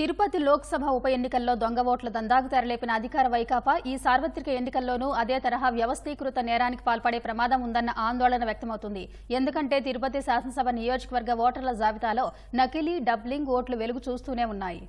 తిరుపతి లోక్సభ ఉప ఎన్నికల్లో దొంగ ఓట్ల దందాకు తెరలేపిన అధికార వైకాపా ఈ సార్వత్రిక ఎన్నికల్లోనూ అదే తరహా వ్యవస్థీకృత నేరానికి పాల్పడే ప్రమాదం ఉందన్న ఆందోళన వ్యక్తమవుతుంది. ఎందుకంటే తిరుపతి శాసనసభ నియోజకవర్గ ఓటర్ల జాబితాలో నకిలీ డబ్లింగ్ ఓట్లు వెలుగు చూస్తూనే ఉన్నాయి.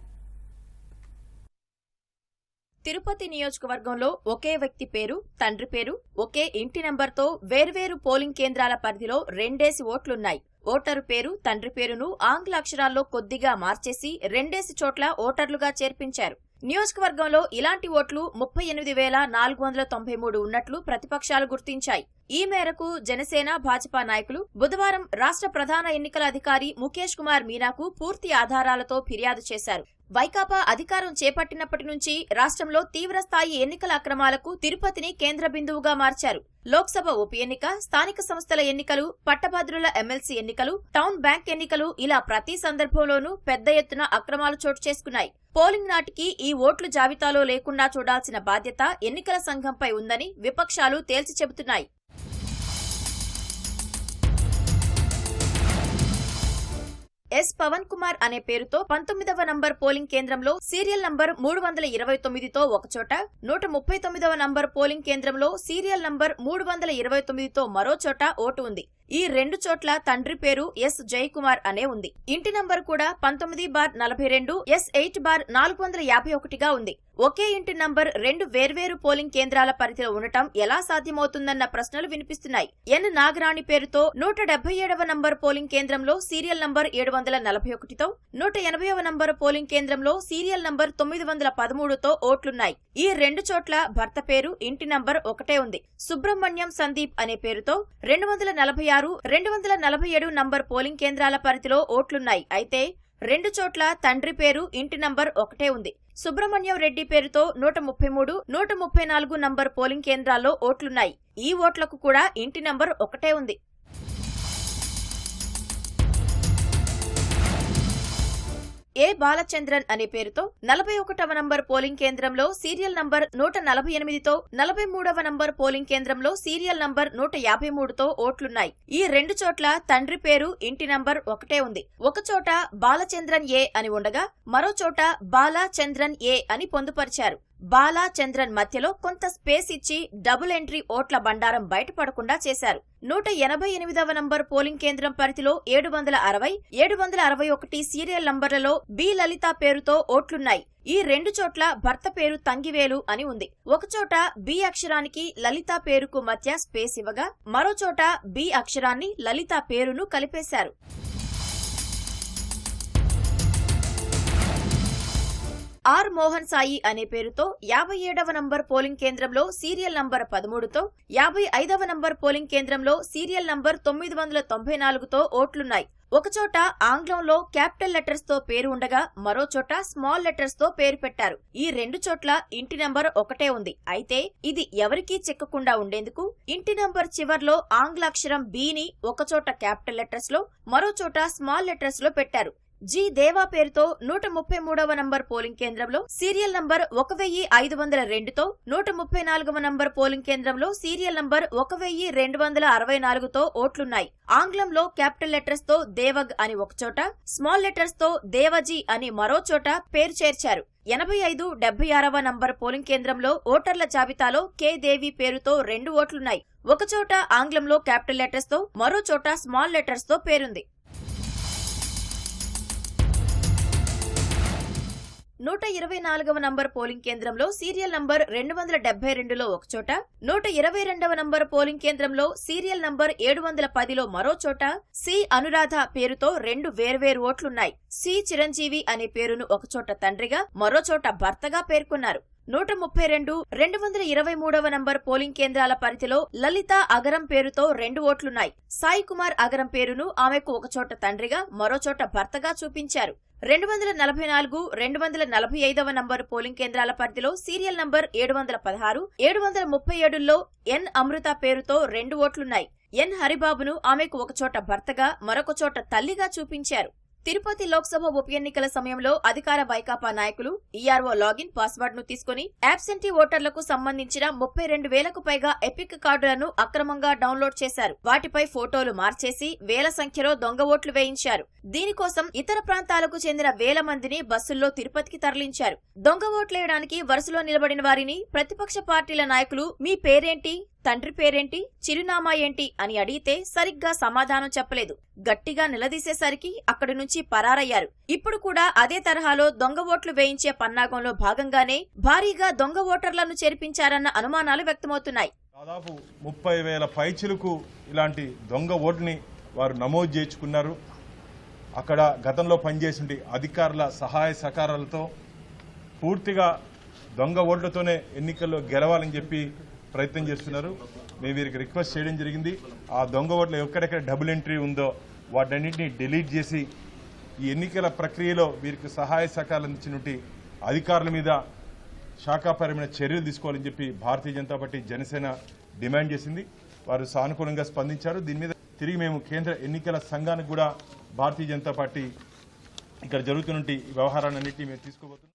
తిరుపతి నియోజకవర్గంలో ఒకే వ్యక్తి పేరు తండ్రి పేరు ఒకే ఇంటి నంబర్తో వేర్వేరు పోలింగ్ కేంద్రాల పరిధిలో రెండేసి ఓట్లున్నాయి. ఓటరు పేరు తండ్రి పేరును ఆంగ్ల అక్షరాల్లో కొద్దిగా మార్చేసి రెండేసి చోట్ల ఓటర్లుగా చేర్పించారు. నియోజకవర్గంలో ఇలాంటి ఓట్లు ముప్పై ఎనిమిది వేల నాలుగు వందల తొంభై మూడు ఉన్నట్లు ప్రతిపక్షాలు గుర్తించాయి. ఈ మేరకు జనసేన భాజపా నాయకులు బుధవారం రాష్ట్ర ప్రధాన ఎన్నికల అధికారి ముఖేష్ కుమార్ మీనాకు పూర్తి ఆధారాలతో ఫిర్యాదు చేశారు. వైకాపా అధికారం చేపట్టినప్పటి నుంచి రాష్ట్రంలో తీవ్రస్థాయి ఎన్నికల అక్రమాలకు తిరుపతిని కేంద్ర బిందువుగా మార్చారు. లోక్సభ ఉప ఎన్నిక స్థానిక సంస్థల ఎన్నికలు పట్టభద్రుల ఎమ్మెల్సీ ఎన్నికలు టౌన్ బ్యాంక్ ఎన్నికలు ఇలా ప్రతి సందర్భంలోనూ పెద్ద ఎత్తున అక్రమాలు చోటు చేసుకున్నాయి. పోలింగ్ నాటికి ఈ ఓట్లు జాబితాలో లేకుండా చూడాల్సిన బాధ్యత ఎన్నికల సంఘంపై ఉందని విపక్షాలు తేల్చి చెబుతున్నాయి. ఎస్ పవన్ కుమార్ అనే పేరుతో పంతొమ్మిదవ నంబర్ పోలింగ్ కేంద్రంలో సీరియల్ నంబర్ మూడు వందల ఇరవై తొమ్మిదితో ఒకచోట నూట ముప్పై తొమ్మిదవ నంబర్ పోలింగ్ కేంద్రంలో సీరియల్ నంబర్ మూడు వందల ఇరవై తొమ్మిదితో మరో చోట ఓటు ఉంది. ఈ రెండు చోట్ల తండ్రి పేరు ఎస్ జయకుమార్ అనే ఉంది. ఇంటి నంబర్ కూడా పంతొమ్మిది బార్ నలభై రెండు ఎస్ ఎయిట్ బార్ నాలుగు వందల యాభై ఒకటిగా ఉంది. ఒకే ఇంటి నంబర్ రెండు వేర్వేరు పోలింగ్ కేంద్రాల పరిధిలో ఉండటం ఎలా సాధ్యమవుతుందన్న ప్రశ్నలు వినిపిస్తున్నాయి. ఎన్ నాగరాణి పేరుతో నూట డెబ్బై ఏడవ నంబర్ పోలింగ్ కేంద్రంలో సీరియల్ నంబర్ ఏడు వందల నలభై ఒకటితో నూట ఎనభైవ నంబర్ పోలింగ్ కేంద్రంలో సీరియల్ నంబర్ తొమ్మిది వందల పదమూడుతో ఓట్లున్నాయి. ఈ రెండు చోట్ల భర్త పేరు ఇంటి నంబర్ ఒకటే ఉంది. సుబ్రహ్మణ్యం సందీప్ అనే పేరుతో రెండు వందల నలభై ఆరు రెండు వందల నలభై ఏడు నంబర్ పోలింగ్ కేంద్రాల పరిధిలో ఓట్లున్నాయి. అయితే రెండు చోట్ల తండ్రి పేరు ఇంటి నంబర్ ఒకటే ఉంది. సుబ్రహ్మణ్యం రెడ్డి పేరుతో నూట ముప్పై మూడు నూట ముప్పై నాలుగు నంబర్ పోలింగ్ కేంద్రాల్లో ఓట్లున్నాయి. ఈ ఓట్లకు కూడా ఇంటి నంబర్ ఒకటే ఉంది. ఏ బాలచంద్రన్ అనే పేరుతో నలభై ఒకటవ నంబర్ పోలింగ్ కేంద్రంలో సీరియల్ నంబర్ నూట నలభై ఎనిమిదితో నలభై మూడవ నంబర్ పోలింగ్ కేంద్రంలో సీరియల్ నంబర్ నూట యాభై మూడుతో ఓట్లున్నాయి. ఈ రెండు చోట్ల తండ్రి పేరు ఇంటి నంబర్ ఒకటే ఉంది. ఒక చోట బాలచంద్రన్ ఏ అని ఉండగా మరో చోట బాలచంద్రన్ ఏ అని పొందుపరిచారు. బాలా చంద్రన్ మధ్యలో కొంత స్పేస్ ఇచ్చి డబుల్ ఎంట్రీ ఓట్ల బండారం బయటపడకుండా చేశారు. నూట ఎనభై ఎనిమిదవ నంబర్ పోలింగ్ కేంద్రం పరిధిలో ఏడు వందల అరవై ఏడు వందల అరవై ఒకటి సీరియల్ నంబర్లలో బి లలిత పేరుతో ఓట్లున్నాయి. ఈ రెండు చోట్ల భర్త పేరు తంగివేలు అని ఉంది. ఒకచోట బి అక్షరానికి లలిత పేరుకు మధ్య స్పేస్ ఇవ్వగా మరోచోట బి అక్షరాన్ని లలిత పేరును కలిపేశారు. ఆర్ మోహన్ సాయి అనే పేరుతో యాభై ఏడవ నంబర్ పోలింగ్ కేంద్రంలో సీరియల్ నంబర్ పదమూడుతో యాభై ఐదవ నంబర్ పోలింగ్ కేంద్రంలో సీరియల్ నంబర్ తొమ్మిది వందల తొంభై నాలుగుతో ఓట్లున్నాయి. ఒకచోట ఆంగ్లంలో క్యాపిటల్ లెటర్స్తో పేరు ఉండగా మరో చోట స్మాల్ లెటర్స్తో పేరు పెట్టారు. ఈ రెండు చోట్ల ఇంటి నంబర్ ఒకటే ఉంది. అయితే ఇది ఎవరికీ చెక్కకుండా ఉండేందుకు ఇంటి నంబర్ చివర్లో ఆంగ్లాక్షరం బీని ఒకచోట క్యాపిటల్ లెటర్స్లో మరో చోట స్మాల్ లెటర్స్లో పెట్టారు. జి దేవా పేరుతో నూట ముప్పై మూడవ నంబర్ పోలింగ్ కేంద్రంలో సీరియల్ నంబర్ ఒక వెయ్యి ఐదు వందల రెండుతో నూట ముప్పై నాలుగవ నంబర్ పోలింగ్ కేంద్రంలో సీరియల్ నంబర్ ఒక వెయ్యి రెండు వందల అరవై నాలుగుతో ఓట్లున్నాయి. ఆంగ్లంలో క్యాపిటల్ లెటర్స్తో దేవగ్ అని ఒకచోట స్మాల్ లెటర్స్తో దేవజీ అని మరో చోట పేరు చేర్చారు. ఎనభై ఐదు డెబ్బై ఆరవ నంబర్ పోలింగ్ కేంద్రంలో ఓటర్ల జాబితాలో కే దేవి పేరుతో రెండు ఓట్లున్నాయి. ఒకచోట ఆంగ్లంలో క్యాపిటల్ లెటర్స్తో మరో చోట స్మాల్ లెటర్స్తో పేరుంది. నూట ఇరవై నాలుగవ నంబర్ పోలింగ్ కేంద్రంలో సీరియల్ నంబర్ రెండు వందల డెబ్బై రెండులో ఒకచోట నూట ఇరవై రెండవ నంబర్ పోలింగ్ కేంద్రంలో సీరియల్ నంబర్ ఏడు వందల పదిలో మరో చోట సి అనురాధ పేరుతో రెండు వేర్వేరు ఓట్లున్నాయి. సి చిరంజీవి అనే పేరును ఒకచోట తండ్రిగా మరో చోట భర్తగా పేర్కొన్నారు. నూట ముప్పై రెండు రెండు వందల ఇరవై మూడవ నంబర్ పోలింగ్ కేంద్రాల పరిధిలో లలిత అగరం పేరుతో రెండు ఓట్లున్నాయి. సాయి కుమార్ అగరం పేరును ఆమెకు ఒకచోట తండ్రిగా మరోచోట భర్తగా చూపించారు. రెండు వందల నలభై నాలుగు రెండు వందల నలభై ఐదవ నంబర్ పోలింగ్ కేంద్రాల పరిధిలో సీరియల్ నంబర్ ఏడు వందల పదహారు ఏడు వందల ముప్పై ఏడులో ఎన్ అమృత పేరుతో రెండు ఓట్లున్నాయి. ఎన్ హరిబాబును ఆమెకు ఒకచోట భర్తగా మరొక చోట తల్లిగా చూపించారు. తిరుపతి లోక్సభ ఉప ఎన్నికల సమయంలో అధికార వైకాపా నాయకులు ఈఆర్ఓ లాగిన్ పాస్వర్డ్ను తీసుకుని యాబ్సెంటీ ఓటర్లకు సంబంధించిన ముప్పై రెండు వేలకు పైగా ఎపిక్ కార్డులను అక్రమంగా డౌన్లోడ్ చేశారు. వాటిపై ఫోటోలు మార్చేసి వేల సంఖ్యలో దొంగ ఓట్లు వేయించారు. దీనికోసం ఇతర ప్రాంతాలకు చెందిన వేల మందిని బస్సుల్లో తిరుపతికి తరలించారు. దొంగ ఓట్లేయడానికి వరుసలో నిలబడిన వారిని ప్రతిపక్ష పార్టీల నాయకులు మీ పేరేంటి? తండ్రి పేరేంటి? చిరునామా ఏంటి? అని అడిగితే సరిగ్గా సమాధానం చెప్పలేదు. గట్టిగా నిలదీసేసరికి అక్కడి నుంచి పరారయ్యారు. ఇప్పుడు కూడా అదే తరహాలో దొంగ ఓట్లు వేయించే పన్నాగంలో భాగంగానే భారీగా దొంగ ఓటర్లను చేర్పించారన్న అనుమానాలు వ్యక్తమవుతున్నాయి. దాదాపు ముప్పై వేల పైచిలకు ఇలాంటి దొంగ ఓటుని వారు నమోదు చేర్చుకున్నారు అక్కడ గతంలో పనిచేసిన అధికారుల సహాయ సహకారాలతో పూర్తిగా దొంగ ఓట్లతోనే ఎన్నికల్లో గెలవాలని చెప్పి ప్రయత్నం చేస్తున్నారు. మేము వీరికి రిక్వెస్ట్ చేయడం జరిగింది. ఆ దొంగ ఓట్ల ఎక్కడెక్కడ డబుల్ ఎంట్రీ ఉందో వాటన్నింటినీ డిలీట్ చేసి ఈ ఎన్నికల ప్రక్రియలో వీరికి సహాయ సహకారాలు అందించినటువంటి అధికారుల మీద శాఖాపరమైన చర్యలు తీసుకోవాలని చెప్పి భారతీయ జనతా పార్టీ జనసేన డిమాండ్ చేసింది. వారు సానుకూలంగా స్పందించారు. దీని మీద తిరిగి మేము కేంద్ర ఎన్నికల సంఘానికి కూడా భారతీయ జనతా పార్టీ ఇక్కడ జరుగుతున్న వ్యవహారాలన్నింటినీ మేము తీసుకోబోతున్నాం.